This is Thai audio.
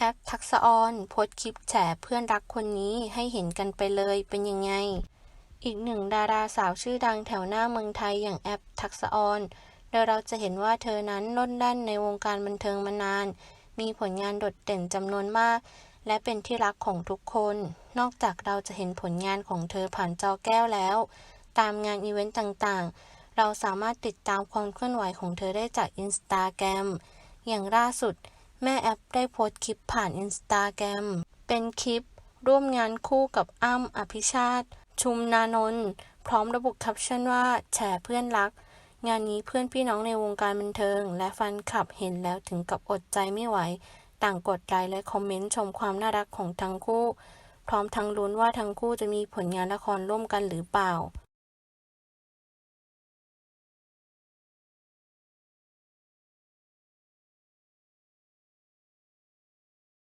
แอปทักษออนโพสคลิปแฉเพื่อนรักคนนี้ให้เห็นกันไปเลยเป็นยังไง อีกหนึ่งดาราสาวชื่อดังแถวหน้าเมืองไทยอย่างแอปทักษออนโดยเราจะเห็นว่าเธอนั้นล้นด้านในวงการบันเทิงมานาน มีผลงานโดดเด่นจำนวนมาก และเป็นที่รักของทุกคน นอกจากเราจะเห็นผลงานของเธอผ่านจอแก้วแล้ว ตามงานอีเวนต์ต่างๆ เราสามารถติดตามความเคลื่อนไหวของเธอได้จากอินสตาแกรมอย่างล่าสุด แม่แอปได้โพสต์คลิปผ่านอินสตาแกรมเป็นคลิปร่วมงานคู่กับอ้ำอภิชาติ ชุมนานนท์พร้อมระบุแคปชั่นว่าแฉเพื่อนรัก งานนี้เพื่อนพี่น้องในวงการบันเทิง และแฟนคลับเห็นแล้วถึงกับอดใจไม่ไหว ต่างกดไลค์และคอมเมนต์ชมความน่ารักของทั้งคู่ พร้อมทั้งลุ้นว่าทั้งคู่จะมีผลงานละครร่วมกันหรือเปล่า